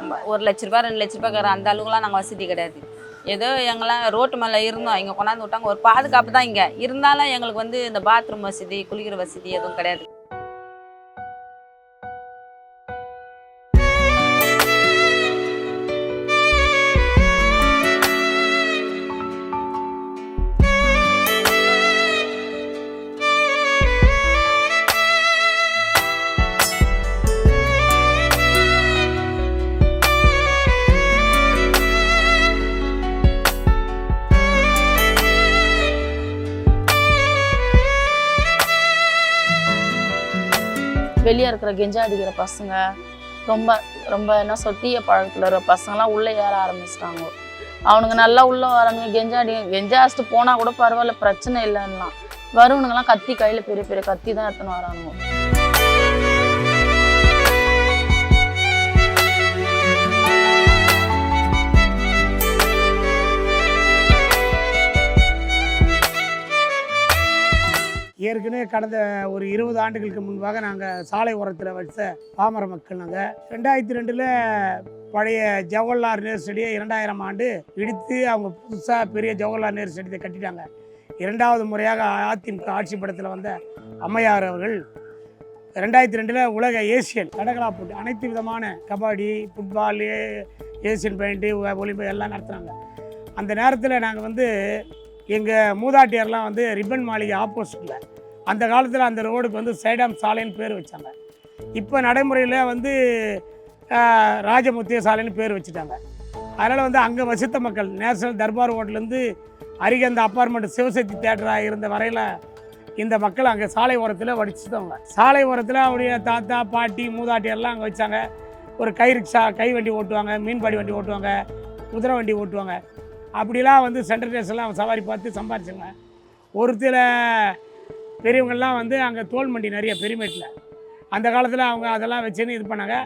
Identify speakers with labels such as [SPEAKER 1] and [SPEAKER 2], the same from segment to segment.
[SPEAKER 1] நம்ம ஒரு லட்ச ரூபாய் ரெண்டு லட்ச ரூபாய் அந்த அளவுக்குலாம் நாங்கள் வசதி கிடையாது. ஏதோ எங்களாம் ரோட்டு மேலே இருந்தோம் இங்கே கொண்டாந்து விட்டாங்க ஒரு பாதுகாப்பு தான் இங்கே. இருந்தாலும் எங்களுக்கு வந்து இந்த பாத்ரூம் வசதி குளிக்கிற வசதி எதுவும் கிடையாது.
[SPEAKER 2] வெளியே இருக்கிற கெஞ்சா அடிக்கிற பசங்க. ரொம்ப ரொம்ப என்ன சொல் தீய பழக்கத்தில் இருக்கிற பசங்களாம் உள்ளே ஏற ஆரம்பிச்சிட்டாங்க. அவனுங்க நல்லா உள்ளே வரானுங்க கெஞ்சா அடி கெஞ்சா அடிச்சுட்டு போனால் கூட பரவாயில்ல பிரச்சனை இல்லைன்னா வருவனுங்கெல்லாம் கத்தி கையில் பெரிய பெரிய கத்தி தான் எடுத்துன்னு வரானுங்க.
[SPEAKER 3] ஏற்கனவே கடந்த ஒரு இருபது ஆண்டுகளுக்கு முன்பாக நாங்கள் சாலை ஓரத்தில் வச்ச பாமர மக்கள் நாங்கள் ரெண்டாயிரத்தி ரெண்டில் பழைய ஜவஹர்லால் நேரு ஸ்டேடியை இரண்டாயிரம் ஆண்டு இடித்து அவங்க புதுசாக பெரிய ஜவஹர்லால் நேரு ஸ்டேடியத்தை கட்டிட்டாங்க. இரண்டாவது முறையாக அதிமுக ஆட்சி படத்தில் வந்த அம்மையார் அவர்கள் ரெண்டாயிரத்தி ரெண்டில் உலக ஏசியன் தடகளா போட்டி அனைத்து விதமான கபடி ஃபுட்பாலு ஏசியன் பெயிண்ட்டு ஒலிம்பிக் எல்லாம் நடத்துனாங்க. அந்த நேரத்தில் நாங்கள் வந்து எங்கள் மூதாட்டியர்லாம் வந்து ரிப்பன் மாளிகை ஆப்போசிட்டில் அந்த காலத்தில் அந்த ரோடுக்கு வந்து சைடாம் சாலைன்னு பேர் வச்சாங்க. இப்போ நடைமுறையில் வந்து ராஜமுத்திய சாலைன்னு பேர் வச்சுட்டாங்க. அதனால் வந்து அங்கே வசித்த மக்கள் நேஷனல் தர்பார் ஹோட்டலேருந்து அருகே அந்த அப்பார்ட்மெண்ட் சிவசக்தி தேட்டராக இருந்த வரையில் இந்த மக்கள் அங்கே சாலை ஓரத்தில் வடிச்சுட்டவங்க. சாலை ஓரத்தில் அவருடைய தாத்தா பாட்டி மூதாட்டி எல்லாம் அங்கே வச்சாங்க. ஒரு கை ரிக்ஷா கை வண்டி ஓட்டுவாங்க மீன்பாடி வண்டி ஓட்டுவாங்க குதிரை வண்டி ஓட்டுவாங்க. அப்படிலாம் வந்து சென்ட்ரல் டேஸ்லாம் சவாரி பார்த்து சம்பாரிச்சாங்க. ஒரு சில பெரியவங்கள்லாம் வந்து அங்கே தோல் மண்டி நிறைய பெருமேட்டில் அந்த காலத்தில் அவங்க அதெல்லாம் வச்சுன்னு இது பண்ணாங்க.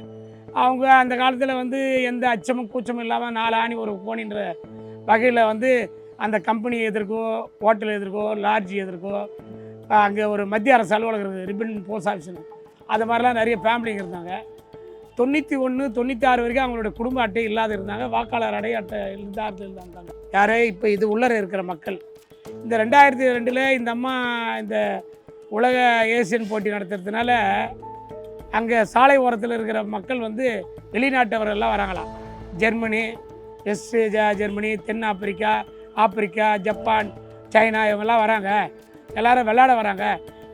[SPEAKER 3] அவங்க அந்த காலத்தில் வந்து எந்த அச்சமும் கூச்சமும் இல்லாமல் நாலு ஆணி ஒரு கோணின்ற வகையில் வந்து அந்த கம்பெனி எதிர்க்கோ ஹோட்டல் எதிர்க்கோ லாட்ஜ் எதிர்க்கோ அங்கே ஒரு மத்திய அரசு அலுவலகம் இருக்குது ரிப்பன் போஸ்ட் ஆஃபீஸ்னு அது மாதிரிலாம் நிறைய ஃபேமிலிங்க இருந்தாங்க. தொண்ணூற்றி ஒன்று தொண்ணூற்றி ஆறு வரைக்கும் அவங்களோட குடும்ப அட்டை இல்லாத இருந்தாங்க. வாக்காளர் அடை அட்டை இல்லாத இருந்தாங்க யாரே இப்போ இது உள்ளர இருக்கிற மக்கள். இந்த ரெண்டாயிரத்தி ரெண்டில் இந்த அம்மா இந்த உலக ஏசியன் போட்டி நடத்துறதுனால அங்கே சாலை ஓரத்தில் இருக்கிற மக்கள் வந்து வெளிநாட்டவரெல்லாம் வராங்களாம் ஜெர்மனி வெஸ்ட் ஜெர்மனி தென் ஆப்பிரிக்கா ஆப்பிரிக்கா ஜப்பான் சைனா இவங்கெல்லாம் வராங்க. எல்லாரும் விளையாட வராங்க.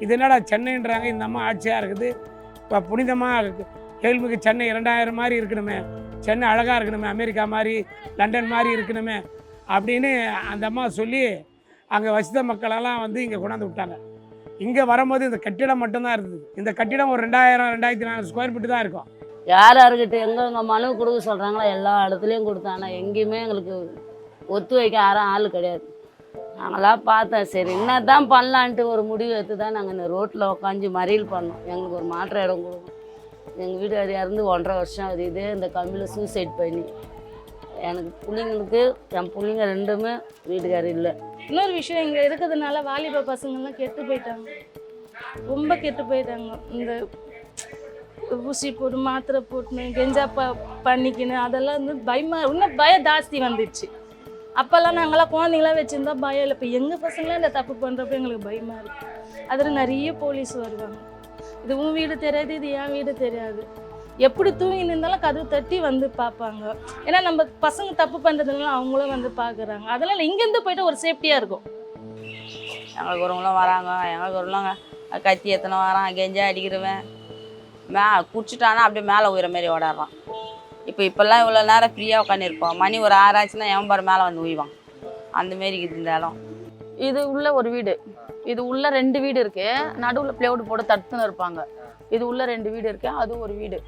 [SPEAKER 3] இது என்னடா சென்னைன்றாங்க. இந்த அம்மா ஆட்சியாக இருக்குது. இப்போ புனிதமாக கேள்விக்கு சென்னை இரண்டாயிரம் மாதிரி இருக்கணுமே. சென்னை அழகாக இருக்கணுமே. அமெரிக்கா மாதிரி லண்டன் மாதிரி இருக்கணுமே. அப்படின்னு அந்த அம்மா சொல்லி அங்கே வசித்த மக்களெல்லாம் வந்து இங்கே கொண்டாந்து விட்டாங்க. இங்கே வரும்போது இந்த கட்டிடம் மட்டும்தான் இருந்தது. இந்த கட்டிடம் ஒரு ரெண்டாயிரம் ரெண்டாயிரத்தி நானூறு ஸ்கொயர் ஃபீட்டு தான் இருக்கும்.
[SPEAKER 4] யார் யாருக்கிட்ட எங்கெங்க மனு கொடுக்க சொல்கிறாங்களோ எல்லா இடத்துலையும் கொடுத்தேன். ஆனால் எங்கேயுமே எங்களுக்கு ஒத்து வைக்க யாரும் ஆள் கிடையாது. நாங்களாம் பார்த்தேன். சரி என்ன தான் பண்ணலான்ட்டு ஒரு முடிவு எடுத்து தான் நாங்கள் இந்த ரோட்டில் உட்காந்து மறியல் பண்ணோம். எங்களுக்கு ஒரு மாற்று இடம் கொடுக்கும் எங்கள் வீடு இறந்து ஒன்றரை வருஷம் அது இதே இந்த கம்பியில் சூசைட் பண்ணி. எனக்கு பிள்ளைங்களுக்கு என் பிள்ளைங்க ரெண்டுமே வீட்டுக்காரர் இல்லை.
[SPEAKER 5] இன்னொரு விஷயம் இங்கே இருக்கிறதுனால வாலிப பசங்கள்லாம் கெட்டு போயிட்டாங்க. ரொம்ப கெட்டு போயிட்டாங்க. இந்த ஊசி போட்டு மாத்திரை போட்டுன்னு கெஞ்சா ப பண்ணிக்கின்னு அதெல்லாம் வந்து பயமா இன்னும் பயம் ஜாஸ்தி வந்துடுச்சு. அப்போல்லாம் நாங்களாம் குழந்தைங்களாம் வச்சுருந்தா பயம் இல்லை. இப்போ எங்கள் பசங்களாம் இந்த தப்பு பண்ணுறப்ப எங்களுக்கு பயமாக இருக்குது அதில் நிறைய போலீஸ் வருவாங்க. இது உன் வீடு தெரியாது இது என் வீடு தெரியாது. எப்படி தூங்கின்னு இருந்தாலும் கதவு தட்டி வந்து பார்ப்பாங்க. ஏன்னா நம்ம பசங்க தப்பு பண்ணுறதுனால அவங்களும் வந்து பார்க்குறாங்க. அதனால் இங்கேருந்து போயிட்டு ஒரு சேஃப்டியாக இருக்கும்.
[SPEAKER 1] எங்களுக்கு ஒருவங்களும் வராங்க. எங்களுக்கு ஒருவங்க கத்தி எத்தனை வரான். கெஞ்சா அடிக்கிறவன் மே குடிச்சிட்டானா அப்படியே மேலே உயிர மாரி ஓடாடுறான். இப்போ இப்போல்லாம் இவ்வளோ நேரம் ஃப்ரீயாக உட்காந்துருப்போம் மணி ஒரு ஆறாச்சுன்னா எவன் பாரு மேலே வந்து உய்வான். அந்த மாரி இருக்குது இந்த இடம்.
[SPEAKER 2] இது உள்ள ஒரு வீடு. இது உள்ள ரெண்டு வீடு இருக்கு. நடுவில் பிளேவுட் போட்டு தடுத்துன்னு இருப்பாங்க. இது உள்ள ரெண்டு வீடு இருக்கு. அது ஒரு வீடு.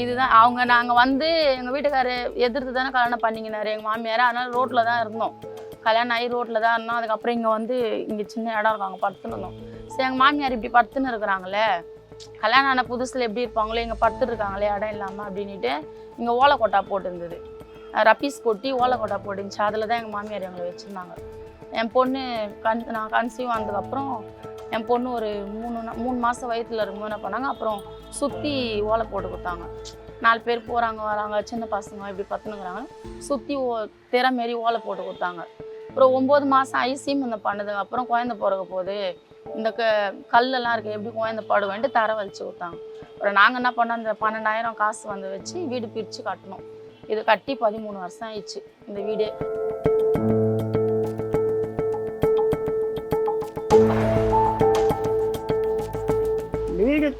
[SPEAKER 2] இதுதான். அவங்க நாங்கள் வந்து எங்கள் வீட்டுக்காரு எதிர்த்து தானே கல்யாணம் பண்ணிக்கினாரு. எங்கள் மாமியார். அதனால் ரோட்டில் தான் இருந்தோம். கல்யாணம் ஆகி ரோட்டில் தான் இருந்தோம். அதுக்கப்புறம் இங்கே வந்து இங்கே சின்ன இடம் இருக்காங்க படுத்துன்னு இருந்தோம். சரி எங்கள் மாமியார் இப்படி படுத்துன்னு இருக்கிறாங்களே. கல்யாணம் ஆன புதுசில் எப்படி இருப்பாங்களோ இங்கே படுத்துட்டு இருக்காங்களே இடம் இல்லாமல் அப்படின்ட்டு இங்கே ஓலைக்கோட்டா போட்டுருந்தது. ரப்பீஸ் கொட்டி ஓலைக்கோட்டா கொட்டா போட்டுருந்துச்சு. அதில் தான் எங்கள் மாமியார் எங்களை வச்சுருந்தாங்க. என் பொண்ணு கன் நான் கன்சீவ் ஆனதுக்கப்புறம் என் பொண்ணு ஒரு மூணு நா- மூணு மாதம் வயிற்றுல இருக்கும்போது என்ன பண்ணாங்க? அப்புறம் சுற்றி ஓலை போட்டு கொடுத்தாங்க. நாலு பேர் போகிறாங்க வராங்க சின்ன பசங்க இப்படி பத்துனுங்கிறாங்க சுற்றி ஓ திற மாரி ஓலை போட்டு கொடுத்தாங்க. அப்புறம் ஒம்பது மாதம் ஆகி இந்த பண்ணதுக்கு அப்புறம் குழந்தை பிறக்க போகுது. இந்த க கல்லெல்லாம் இருக்குது எப்படி குழந்தை படுவேன்ட்டு தர வலிச்சு கொடுத்தாங்க. அப்புறம் நாங்கள் என்ன பண்ணோம்? அந்த பன்னெண்டாயிரம் காசு வந்து வச்சு வீடு பிரித்து கட்டணும் இது கட்டி பதிமூணு வருஷம் ஆயிடுச்சு இந்த வீடே.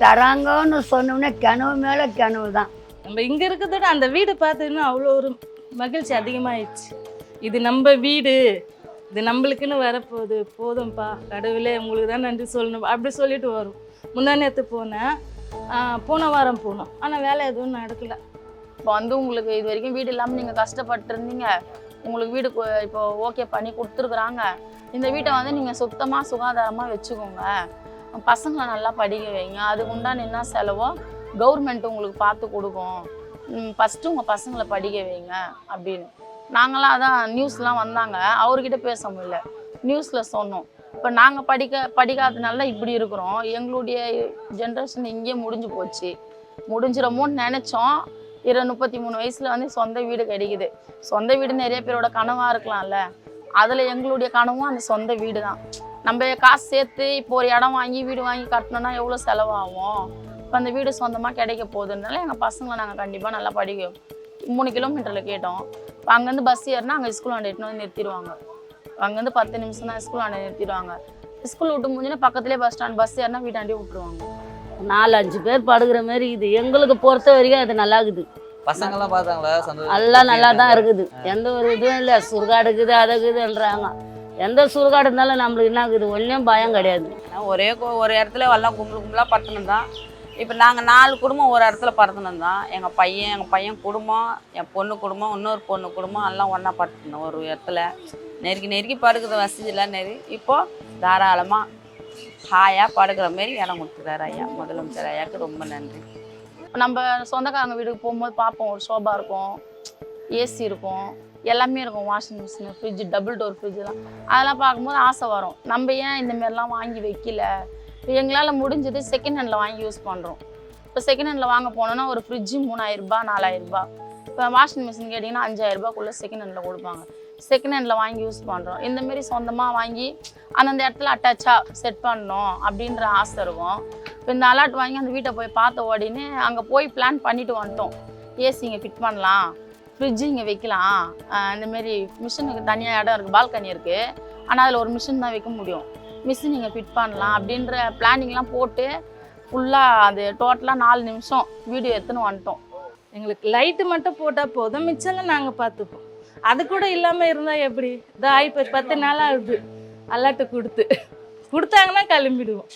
[SPEAKER 6] தராங்கன்னு சொன்னோம்னா கனவு மேலே கனவு தான்.
[SPEAKER 5] நம்ம இங்கே இருக்கிறத விட அந்த வீடு பார்த்தீங்கன்னா அவ்வளோ ஒரு மகிழ்ச்சி அதிகமாயிடுச்சு. இது நம்ம வீடு. இது நம்மளுக்குன்னு வரப்போகுது. போதும்ப்பா கடவுளே உங்களுக்கு தான் நன்றி சொல்லணும். அப்படி சொல்லிட்டு வரும். முந்தா நேற்று போனேன். போன வாரம் போனோம். ஆனால் வேலை எதுவும் நடக்கல.
[SPEAKER 2] இப்போ வந்து உங்களுக்கு இது வரைக்கும் வீடு இல்லாமல் நீங்கள் கஷ்டப்பட்டு இருந்தீங்க. உங்களுக்கு வீடு இப்போ ஓகே பண்ணி கொடுத்துருக்குறாங்க. இந்த வீட்டை வந்து நீங்கள் சுத்தமாக சுகாதாரமாக வச்சுக்கோங்க. பசங்களை நல்லா படிக்க வைங்க. அதுக்கு உண்டான என்ன செலவோ கவர்மெண்ட் உங்களுக்கு பார்த்து கொடுக்கும். ஃபஸ்ட்டு உங்கள் பசங்களை படிக்க வைங்க அப்படின்னு. நாங்களாம் அதான் நியூஸ்லாம் வந்தாங்க. அவர்கிட்ட பேச முடியல. நியூஸில் சொன்னோம். இப்போ நாங்கள் படிக்க படிக்காதனால இப்படி இருக்கிறோம். எங்களுடைய ஜென்ரேஷன் இங்கேயே முடிஞ்சு போச்சு. முடிஞ்சிடமோன்னு நினச்சோம். இரு முப்பத்தி மூணு வயசில் வந்து சொந்த வீடு கிடைக்குது. சொந்த வீடு நிறைய பேரோட கனவாக இருக்கலாம்ல. அதில் எங்களுடைய கனவும் அந்த சொந்த வீடு தான் நம்ம காசு சேர்த்து இப்போ ஒரு இடம் வாங்கி வீடு வாங்கி கட்டணும்னா எவ்வளோ செலவாகும்? இப்போ அந்த வீடு சொந்தமாக கிடைக்க போகுதுனால எங்கள் பசங்களை நாங்கள் கண்டிப்பாக நல்லா படிக்க மூணு கிலோமீட்டரில் கேட்டோம். இப்போ அங்கேருந்து பஸ் ஏறினா அங்கே ஸ்கூல் ஆண்டு எட்டுன்னு வந்து நிறுத்திடுவாங்க. அங்கேருந்து பத்து நிமிஷம் தான் ஸ்கூல் ஆண்டு நிறுத்திடுவாங்க. ஸ்கூல் விட்டு முடிஞ்சுன்னா பக்கத்துலேயே பஸ் ஸ்டாண்ட் பஸ் ஏறினா வீட்டாண்டே விட்டுருவாங்க.
[SPEAKER 4] நாலு அஞ்சு பேர் படுக்கிற மாதிரி இது. எங்களுக்கு பொறுத்த வரைக்கும் அது நல்லா இருக்குது.
[SPEAKER 7] பசங்கெல்லாம் பார்த்தாங்களா? சந்தோஷம்
[SPEAKER 4] எல்லாம் நல்லா தான் இருக்குது. எந்த ஒரு இதுவும் இல்லை. சுடுகாடு இருக்குது அதை இருக்குதுன்றாங்க. எந்த சுடுகாடு இருந்தாலும் நம்மளுக்கு என்ன இருக்குது ஒன்றும் பயம் கிடையாது.
[SPEAKER 1] நான் ஒரே கோ- ஒரு இடத்துல எல்லாம் கும்பல் கும்பலாக படுத்துனது தான். இப்போ நாங்கள் நாலு குடும்பம் ஒரு இடத்துல படுத்துனது தான். எங்கள் பையன் எங்கள் பையன் குடும்பம் என் பொண்ணு குடும்பம் இன்னொரு பொண்ணு குடும்பம் எல்லாம் ஒன்றா படுத்துனோம் ஒரு இடத்துல. நெருக்கி நெருக்கி படுக்குது வசதியெல்லாம் நெரு இப்போ தாராளமாக ஹாயாக படுக்கிற மாரி இடம் கொடுத்துறாரு ஐயா முதலமைச்சர் ஐயாவுக்கு ரொம்ப நன்றி.
[SPEAKER 2] நம்ம சொந்தக்காரங்க வீட்டுக்கு போகும்போது பார்ப்போம் ஒரு சோபா இருக்கும் ஏசி இருக்கும். எல்லாமே இருக்கும் washing machine fridge double door ஃப்ரிட்ஜ்லாம் அதெல்லாம் பார்க்கும்போது ஆசை வரும். நம்ம ஏன் இந்த மாதிரிலாம் வாங்கி வைக்கல? எங்களால் முடிஞ்சது செகண்ட் ஹேண்டில் வாங்கி யூஸ் பண்ணுறோம் இப்போ செகண்ட் ஹேண்டில் வாங்க போனோன்னா ஒரு ஃப்ரிட்ஜு மூணாயிரரூபா நாலாயிரரூபா இப்போ வாஷிங் மிஷின் கேட்டிங்கன்னா அஞ்சாயிரரூபாக்குள்ளே செகண்ட் ஹேண்டில் கொடுப்பாங்க. செகண்ட் ஹேண்டில் வாங்கி யூஸ் பண்ணுறோம் இந்தமாரி சொந்தமாக வாங்கி அந்தந்த இடத்துல அட்டாச்சாக செட் பண்ணணும் அப்படின்ற ஆசை இருக்கும். இப்போ இந்த அலாட் வாங்கி அந்த வீட்டை போய் பார்த்த உடனே அங்கே போய் பிளான் பண்ணிட்டு வந்துட்டோம். ஏசி இங்கே ஃபிட் பண்ணலாம். ஃப்ரிட்ஜு இங்கே வைக்கலாம். ஆஹ் இந்த மாதிரி மிஷினுக்கு தனியாக இடம் இருக்குது பால்கனி இருக்குது ஆனால் அதில் ஒரு மிஷின் தான் வைக்க முடியும். மிஷின் இங்கே ஃபிட் பண்ணலாம் அப்படின்ற பிளானிங்லாம் போட்டு ஃபுல்லாக அது டோட்டலாக நாலு நிமிஷம் வீடியோ எடுத்துன்னு வந்துட்டோம்.
[SPEAKER 5] எங்களுக்கு லைட்டு மட்டும் போட்டால் போதும் மிச்சம்லாம் நாங்கள் பார்த்துப்போம். அது கூட இல்லாமல் இருந்தால் எப்படி? இதாக இப்போ பத்து நாளாக ஆகுது. அல்லாட்டு கொடுத்து. கொடுத்தாங்கன்னா கிளம்பிடுவோம்.